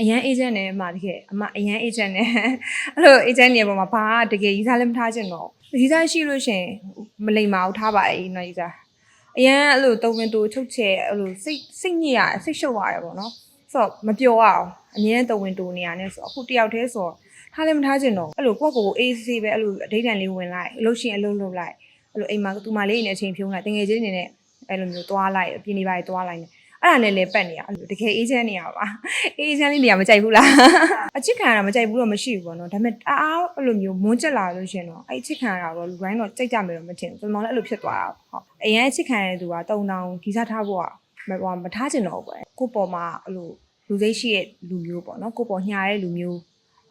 အရန် agent နဲ့အမတကယ်အမအရန် agent နဲ့အဲ့လို agent တွေပေါ်မှာဘာတကယ်ရီးစားလည်းမထားချင်တော့ရီးစားရှိလို့ရှရင်မလိမ္မာအောင်ထားပါလေနော်ရီးစားအရန်အဲ့လိုတုံဝင်တူချုပ်ချဲအဲ့လိုစိတ်စိတ်ညစ်ရစိတ်ရှုပ်ရတယ်ပေါ့နော်ဆိုတော့မပျော်ရအောင်အမြဲတုံဝင်တူနေရနဲ့ဆိုတော့အခုတယောက်တည်းဆိုတော့ထားလည်းမထားချင်တော့အဲ့လိုကိုယ့်ကိုယ်ကိုအေးဆေးပဲအဲ့လိုအဓိဋ္ဌာန်လေးဝင်လိုက်အလုပ်ရှင်အလုပ်လုပ်လိုက်အဲ့လိုအိမ်မှာသူမလေးနေအချိန်ဖြုံးလိုက်တငယ်ချင်းနေနဲ့အဲ့လိုမျိုးသွားလိုက်ပြင်းနေပါသွားလိုက်နေ အဲ့ဒါနဲ့လည်းပတ်နေရအဲ့လိုတကယ်အေးချမ်းနေရပါအေးချမ်းလေးနေရမကြိုက်ဘူးလားအချစ်ခံရတာမကြိုက်ဘူးတော့မရှိဘူးပေါ့နော်ဒါပေမဲ့အားအားအဲ့လိုမျိုးမွန်းကျက်လာလို့ရှင်တော့အဲ့အချစ်ခံရတာတော့လူတိုင်းတော့ကြိုက်ကြမယ်တော့မထင်ဘူးကျွန်တော်လည်းအဲ့လိုဖြစ်သွားတာဟုတ်အရင်အချစ်ခံရတဲ့သူကတုံတောင်ဂီစားထားဖို့ကမဟိုမထားချင်တော့ဘူးပဲကိုယ့်ပေါ်မှာအဲ့လိုလူစိတ်ရှိတဲ့လူမျိုးပေါ့နော်ကိုယ့်ပေါ်ညာတဲ့လူမျိုး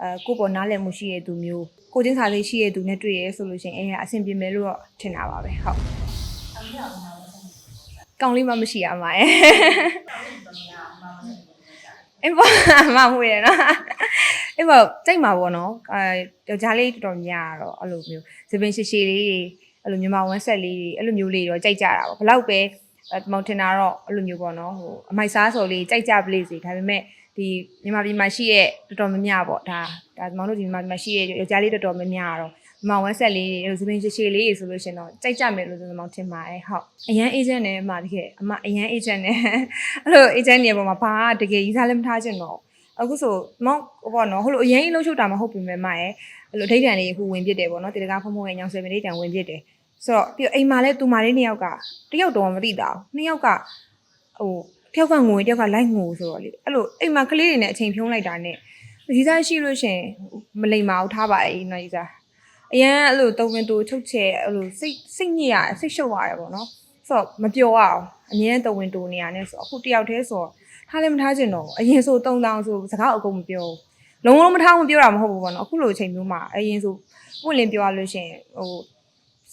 အဲကိုယ့်ပေါ်နားလည်မှုရှိတဲ့သူမျိုးကိုချင်းစာစိတ်ရှိတဲ့သူနဲ့တွေ့ရဲဆိုလို့ရှင်အဲအဆင်ပြေမယ်လို့တော့ထင်တာပါပဲဟုတ်ကော င်းလေးမှမရှိရမှာရဲ့အဲ့ပေါ့အမမှုရနော်အဲ့ပေါ့ကြိုက်မှာပေါ့နော်အဲယောက်ျားလေးတော်တော်များတော့အဲ့လိုမျိုးသပင်ရှိရှိလေးတွေအဲ့လိုမြန်မာဝမ်းဆက်လေးတွေအဲ့လိုမျိုးလေးတော့ကြိုက်ကြတာပေါ့ဘလောက်ပဲအဲမောင်တင်တာတော့အဲ့လိုမျိုးပေါ့နော်ဟိုအမိုက်စားစော်လေးကြိုက်ကြပလေးစီဒါပေမဲ့ဒီမြန်မာပြည်မှာရှိရဲ့တော်တော်များများပေါ့ဒါဒါမောင်တို့ဒီမြန်မာပြည်မှာရှိရဲ့ယောက်ျားလေးတော်တော်များများတော့ မြန်မာဝမ်းဆက်လေးတွေအဲ့လိုသပင်ရှိရှိလေးတွေဆိုလို့ရှင်တော့ကြိုက်ကြမယ်လို့ကျွန်တော်မောင်ထင်ပါတယ်ဟုတ်အရန် agent နဲ့အမတကယ်အမအရန် agent နဲ့အဲ့လို agent တွေပေါ်မှာဘာတကယ်ရီးစားလည်းမထားချင်တော့အခုဆိုမောင်ဘောနော်ဟိုလိုအရင်အလုံးချုပ်တာမဟုတ်ပြီမဲ့မရဲ့အဲ့လိုဒိတ်တန်လေးအခုဝင်ပြစ်တယ်ပေါ့နော်တေတကားဖုံဖုံရဲ့ညောင်ဆယ်မိနစ်တန်ဝင်ပြစ်တယ်ဆိုတော့ပြီးတော့အိမ်မှာလဲသူမလေးနှစ်ယောက်ကတယောက်တော့မသိတာဘူးနှစ်ယောက်ကဟိုတယောက်ကငွေတယောက်ကလိုက်ငိုဆိုတော့လေအဲ့လိုအိမ်မှာကလေးတွေနဲ့အချိန်ဖြုံးလိုက်တာနဲ့ရီးစားရှိလို့ရှင်မလိမ္မာအောင်ထားပါလေနော်ရီးစား အရန်အဲ့လိုတုံဝင်တူချုပ်ချဲအဲ့လိုစိတ်စိတ်ညစ်ရစိတ်ရှုပ်ရတယ်ပေါ့နော်ဆိုတော့မပျော်ရအောင်အမြဲတုံဝင်တူနေရနဲ့ဆိုတော့အခုတယောက်တည်းဆိုတော့ထားလည်းမထားချင်တော့ဘူးအရင်ဆို3000ဆိုစကားအကုန်မပြောဘူးလုံးလုံးမထားမပြောတာမဟုတ်ဘူးပေါ့နော်အခုလိုအချိန်မျိုးမှာအရင်ဆိုပွင့်လင်းပြောရလို့ရှိရင်ဟို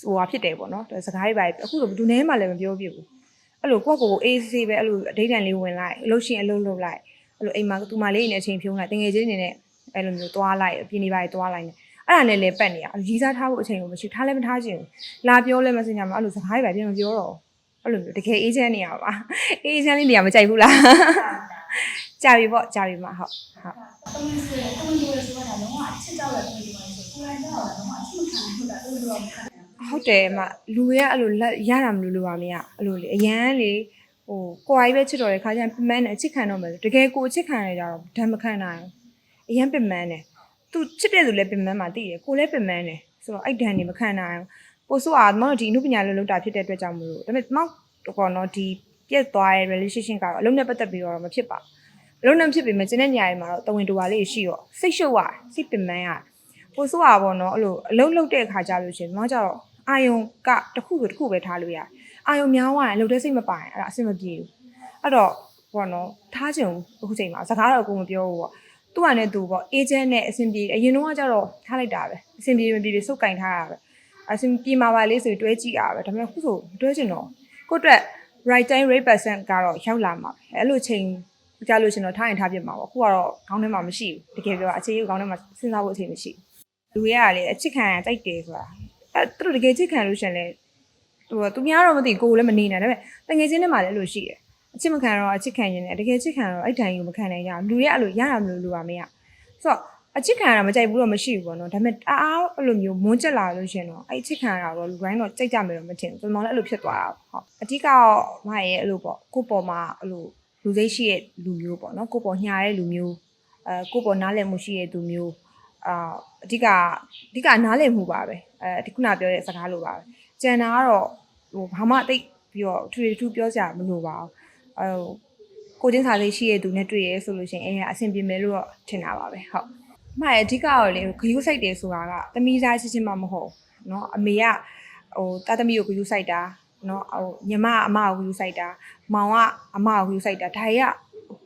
ဟိုဟာဖြစ်တယ်ပေါ့နော်စကားတွေပါအခုလိုဘယ်သူနဲ့မှလည်းမပြောပြဘူးအဲ့လိုကိုယ့်ကိုယ်ကိုအေးဆေးပဲအဲ့လိုအဓိဋ္ဌာန်လေးဝင်လိုက်အလုပ်ရှင်အလုပ်လုပ်လိုက်အဲ့လိုအိမ်မှာသူမလေးနေအချိန်ဖြုံးလိုက်တငယ်ချင်းနေနဲ့အဲ့လိုမျိုးသွားလိုက်ပြင်းနေပါသွားလိုက်နေ အဲ့ဒါနဲ့လည်းပတ်နေရရီးစားထားဖို့အချိန်ကိုမရှိထားလည်းမထားချင်ဘူးလာပြောလည်းမစင်ကြမှာအဲ့လိုစကားတွေပါပြန်မပြောတော့ဘူးအဲ့လိုမျိုးတကယ်အေးချမ်းနေရပါအေးချမ်းလေးနေရမကြိုက်ဘူးလားကြာပြီပေါ့ကြာပြီမှာဟုတ်ဟုတ်တုံးဆိုရင်တုံးလို့ဆိုတာလုံးဝချစ်ကြောက်တဲ့တုံးတွေပါဆိုကိုယ်တိုင်တော့လုံးဝအချစ်ခံလို့တာတုံးလို့မခံနိုင်ဟုတ်တယ်အမလူတွေကအဲ့လိုလက်ရတာမလို့လို့ပါမရအဲ့လိုလေအရန်လေဟိုကိုယ်အိုက်ပဲချစ်တော်တဲ့ခါကျရင်ပင်မနဲ့အချစ်ခံတော့မယ်တကယ်ကိုအချစ်ခံရကြတော့ဓာတ်မခံနိုင်ဘူးအရန်ပင်မနဲ့ သူချစ်တဲ့သူလည်းပင်မမှာတည်တယ်ကိုလည်းပင်မနဲ့ဆိုတော့အဲ့ဓာတ်နေမခံနိုင်ဘူးပို့ဆိုအားမတို့ဒီအမှုပညာလုံးလုံးတာဖြစ်တဲ့အတွက်ကြောင့်မလို့ဒါပေမဲ့မောက်တော့နော်ဒီပြက်သွားတဲ့ relationship ကတော့အလုံးနဲ့ပတ်သက်ပြီးတော့မဖြစ်ပါဘူးလုံးနှံဖြစ်ပေမဲ့ကျင်းတဲ့ညရီမှာတော့တဝင်တူပါလေးရှိတော့စိတ်ရှုပ်ရစိတ်ပင်ပန်းရပိုဆိုးပါပေါ့နော်အဲ့လိုအလုံးလုံးတဲ့အခါကြလို့ရှင်ကျွန်တော်ကျတော့အာယုံကတစ်ခုဆိုတစ်ခုပဲထားလို့ရအာယုံများသွားရင်အလုပ်တဲ့စိတ်မပိုင်အဲ့ဒါအဆင်မပြေဘူးအဲ့တော့ပေါ့နော်ထားချင်ဘူးအခုချိန်မှာစကားတော့အကုန်မပြောဘူးပေါ့ သူ့ဟာနဲ့သူပေါ့အေဂျင့်နဲ့အဆင်ပြေအရင်တော့ကကျတော့ထားလိုက်တာပဲအဆင်ပြေမပြေပြေစုပ်ကင်ထားတာပဲအဆင်ပြေမှာပါလေးဆိုတွဲကြည့်ရတာပဲဒါပေမဲ့အခုဆိုမတွဲချင်တော့ကိုယ့်အတွက် right time rate percent ကတော့ရောက်လာမှာပဲအဲ့လိုချိန်ကြားလို့ရှင်တော့ထားရင်ထားပြမှာပေါ့အခုကတော့ခေါင်းထဲမှာမရှိဘူးတကယ်ပြောအခြေရုပ်ခေါင်းထဲမှာစဉ်းစားဖို့အချိန်မရှိဘူးလူတွေကလည်းအချစ်ခံရတိုက်တယ်ဆိုတာအဲသူတို့တကယ်ချစ်ခံလို့ရှင်လဲဟိုသူများတော့မသိကိုယ်လည်းမနေနိုင်ဒါပေမဲ့တကယ်ချင်းထဲမှာလည်းလို့ရှိတယ် အချစ်မခံတော့အချစ်ခံရင်လည်းတကယ်ချစ်ခံတော့အဲ့တိုင်ကိုမခံနိုင်ကြဘူးလူတွေကအဲ့လိုရတာမလို့လူပါမရဆိုတော့အချစ်ခံရတာမကြိုက်ဘူးတော့မရှိဘူးပေါ့နော်ဒါပေမဲ့အားအားအဲ့လိုမျိုးမွန်းကျက်လာလို့ရှင်တော့အဲ့အချစ်ခံရတာတော့လူတိုင်းတော့ကြိုက်ကြမယ်တော့မထင်ဘူးကျွန်တော်လည်းအဲ့လိုဖြစ်သွားတာဟုတ်အဓိကတော့မရဲ့အဲ့လိုပေါ့ကိုယ့်ပေါ်မှာအဲ့လိုလူစိတ်ရှိတဲ့လူမျိုးပေါ့နော်ကိုယ့်ပေါ်ညာတဲ့လူမျိုးအဲကိုယ့်ပေါ်နားလည်မှုရှိတဲ့သူမျိုးအာအဓိကအဓိကနားလည်မှုပါပဲအဲဒီခုနပြောတဲ့စကားလိုပါပဲကျန်တာကတော့ဟိုဘာမှတိတ်ပြီးတော့ထူထူပြောစရာမလိုပါဘူး အဲကိုချင်းစာစိတ်ရှိတဲ့သူနဲ့တွေ့ရဲဆိုလို့ရှိရင်အဲအဆင်ပြေမယ်လို့တော့ထင်တာပါပဲဟုတ်အမှအဓိကတော့လေဂယုစိုက်တယ်ဆိုတာကတမီးစားချင်းချင်းမှမဟုတ်เนาะအမေကဟိုတာသမီးကိုဂယုစိုက်တာเนาะဟိုညီမကအမကိုဂယုစိုက်တာမောင်ကအမကိုဂယုစိုက်တာဒါတွေက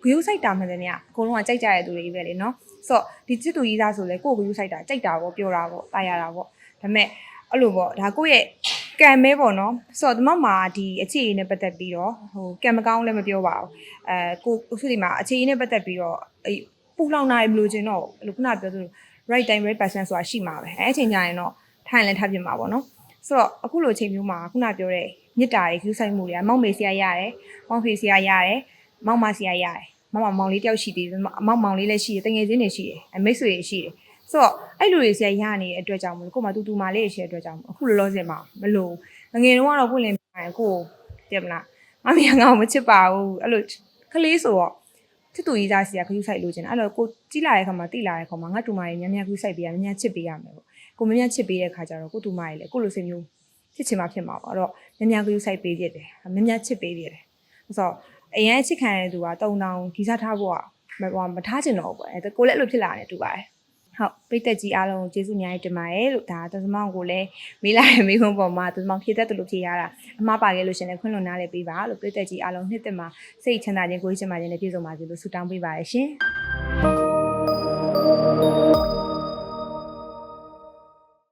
ဂယုစိုက်တာမှန်တယ်ညအကုန်လုံးကကြိုက်ကြတဲ့သူတွေပဲလေเนาะဆိုတော့ဒီချစ်သူကြီးသားဆိုလဲကိုယ့်ကိုဂယုစိုက်တာကြိုက်တာပေါ့ပြောတာပေါ့တာရတာပေါ့ဒါပေမဲ့ အဲ့လိုပေါ့ဒါကိုယ့်ရဲ့ကံမဲပေါ့နော်ဆိုတော့ဒီမှာမှာဒီအခြေအနေနဲ့ပတ်သက်ပြီးတော့ဟိုကံမကောင်းလည်းမပြောပါဘူးအဲကိုအခုဒီမှာအခြေအနေနဲ့ပတ်သက်ပြီးတော့အဲပူလောင်နိုင်မလို့ခြင်းတော့အဲ့လိုခုနပြောသလို right time right person ဆိုတာရှိမှာပဲအဲအချိန်ကြရင်တော့ထိုင်လည်းထားပြမှာပေါ့နော်ဆိုတော့အခုလိုအချိန်မျိုးမှာခုနပြောတဲ့မြစ်တာတွေကျူးဆိုင်မှုတွေကမောင်မေစီရရတယ်မောင်ဖေစီရရတယ်မောင်မစီရရတယ်မောင်မောင်မောင်လေးတယောက်ရှိသေးတယ်မောင်မောင်လေးလည်းရှိတယ်တငယ်ချင်းတွေရှိတယ်အမိတ်ဆွေတွေရှိတယ် ဆိုတော့အဲ့လိုတွေဆရာရနေတဲ့အတွက်ကြောင့်မလို့ကိုမတူတူမလေးရရှိတဲ့အတွက်ကြောင့်အခုလောလောဆယ်မှာမလို့ငငယ်တုန်းကတော့ကိုလင်ပြန်ကိုတည်မလားမမရငါ့ကိုမချစ်ပါဘူးအဲ့လိုကလေးဆိုတော့ချစ်သူကြီးသားစီကခယူဆိုင်လိုချင်တယ်အဲ့လိုကိုကြီးလာတဲ့ခါမှာတိလာတဲ့ခါမှာငါတူမလေးမြန်မြန်ခယူဆိုင်ပေးရမြန်မြန်ချစ်ပေးရမယ်ပေါ့ကိုမြန်မြန်ချစ်ပေးတဲ့ခါကျတော့ကိုတူမလေးလေကိုလိုစိမျိုးချစ်ချင်မှဖြစ်မှာပေါ့အဲ့တော့မြန်မြန်ခယူဆိုင်ပေးပြည့်တယ်မြန်မြန်ချစ်ပေးပြည့်တယ်ဆိုတော့အရင်ချစ်ခံတဲ့သူကတုံတောင်ဂီစားထားဖို့ကမထားချင်တော့ဘူးပေါ့အဲကိုလည်းအဲ့လိုဖြစ်လာတယ်တူပါတယ် ဟုတ်ပိတ်သက်ကြီးအားလုံးကိုကျေးဇူးအများကြီးတင်ပါတယ်လို့ဒါသသမောင်ကိုလည်းမေးလာတဲ့မိခွန်းပေါ်မှာသသမောင်ဖြည့်တတ်တယ်လို့ဖြည့်ရတာအမှားပါခဲ့လို့ရှရင်လည်းခွင့်လွန်နားလည်းပေးပါလို့ပိတ်သက်ကြီးအားလုံးနှစ်သက်မှာစိတ်ချမ်းသာခြင်းကိုယ်ချမ်းသာခြင်းနဲ့ပြည့်စုံပါစေလို့ဆုတောင်းပေးပါရရှင်